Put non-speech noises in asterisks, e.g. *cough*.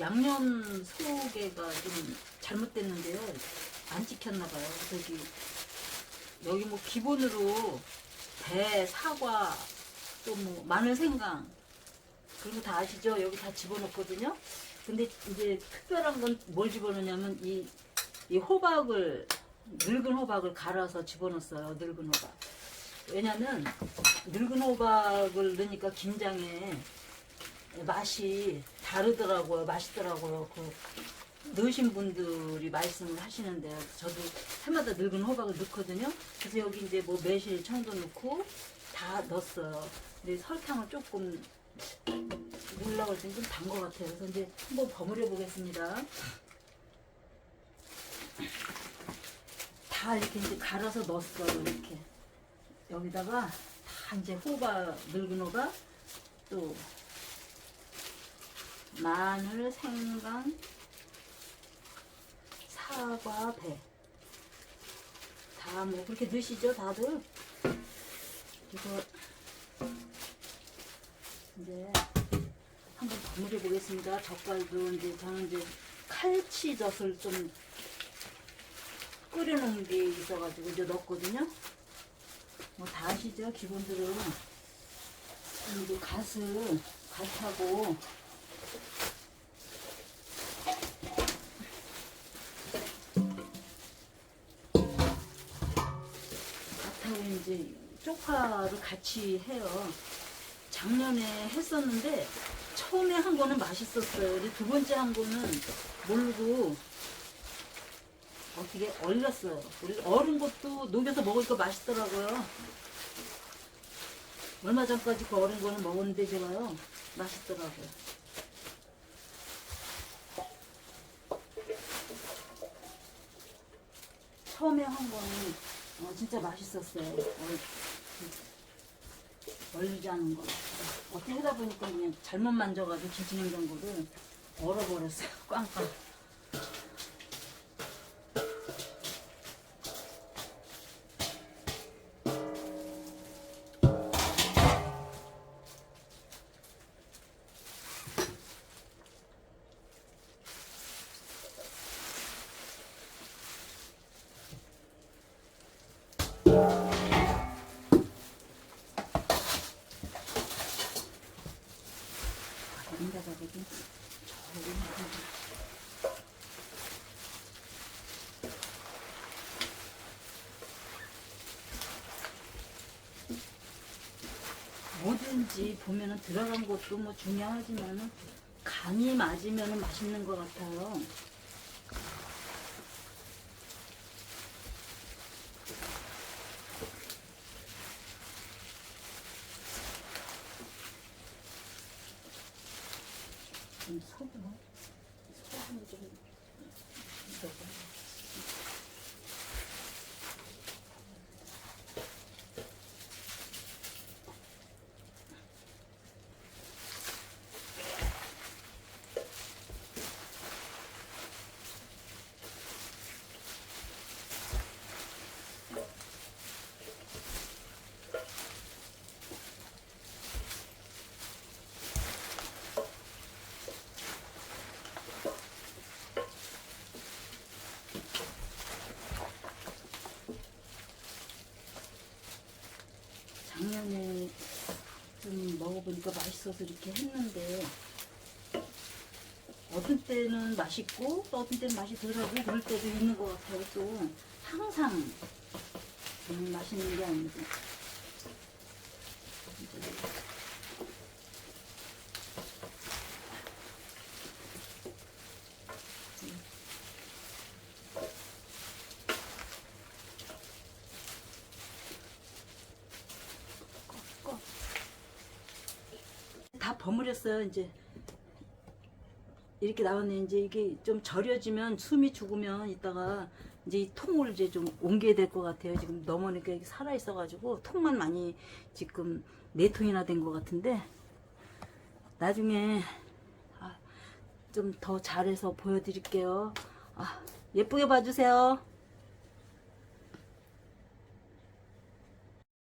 양념 소개가 좀 잘못됐는데요. 안 찍혔나 봐요. 저기 여기 뭐 기본으로 배, 사과, 또 뭐 마늘, 생강 거다 아시죠? 여기 다 집어넣거든요. 근데 이제 특별한 건 뭘 집어넣냐면 이, 이 호박을 늙은 호박을 갈아서 집어넣었어요. 늙은 호박. 왜냐면 늙은 호박을 넣으니까 김장에 맛이 다르더라고요. 맛있더라고요. 그 넣으신 분들이 말씀을 하시는데 저도 해마다 늙은 호박을 넣거든요. 그래서 여기 이제 뭐 매실, 청도 넣고 다 넣었어요. 근데 설탕을 조금 올라갈 때는 좀단 것 같아요. 그래서 이제 한번 버무려 보겠습니다. 다 이렇게 이제 갈아서 넣었어요. 이렇게 여기다가 다 이제 호박, 늙은 호박 또 마늘, 생강, 사과, 배. 다 뭐 그렇게 넣으시죠, 다들? 이거 이제 한번 버무려 보겠습니다. 젓갈도 이제 저는 이제 칼치젓을 좀 끓여놓은 게 있어가지고 이제 넣었거든요. 뭐 다 아시죠, 기본들은. 그리고 갓을 갓하고 이제 쪽파를 같이 해요. 작년에 했었는데 처음에 한 거는 맛있었어요. 근데 두 번째 한 거는 모르고 어떻게 얼렸어요. 얼- 얼은 것도 녹여서 먹으니까 맛있더라고요. 얼마 전까지 그 얼은 거는 먹었는데 제가요 맛있더라고요. 처음에 한 거는 어, 진짜 맛있었어요. 얼, 않은 거. 어떻게 하다 보니까 그냥 잘못 만져가지고 김치냉장고를 얼어버렸어요. *laughs* 꽝꽝. 뭐든지 보면은 들어간 것도 뭐 중요하지만은 간이 맞으면은 맛있는 것 같아요. 좀 소금, 소금 좀 넣어 봐. 작년에 좀 먹어보니까 맛있어서 이렇게 했는데 어떤 때는 맛있고 또 어떤 때는 맛이 덜하고 그럴 때도 있는 것 같아요. 또 항상 음, 맛있는 게 아니고 다 버무렸어요. 이제 이렇게 나왔네. 이제 이게 좀 절여지면 숨이 죽으면 이따가 이제 이 통을 이제 좀 옮겨야 될 것 같아요. 지금 넘어니까 살아 있어 가지고 통만 많이 지금 네 통이나 된 것 같은데 나중에 아, 좀더 잘해서 보여드릴게요. 아, 예쁘게 봐주세요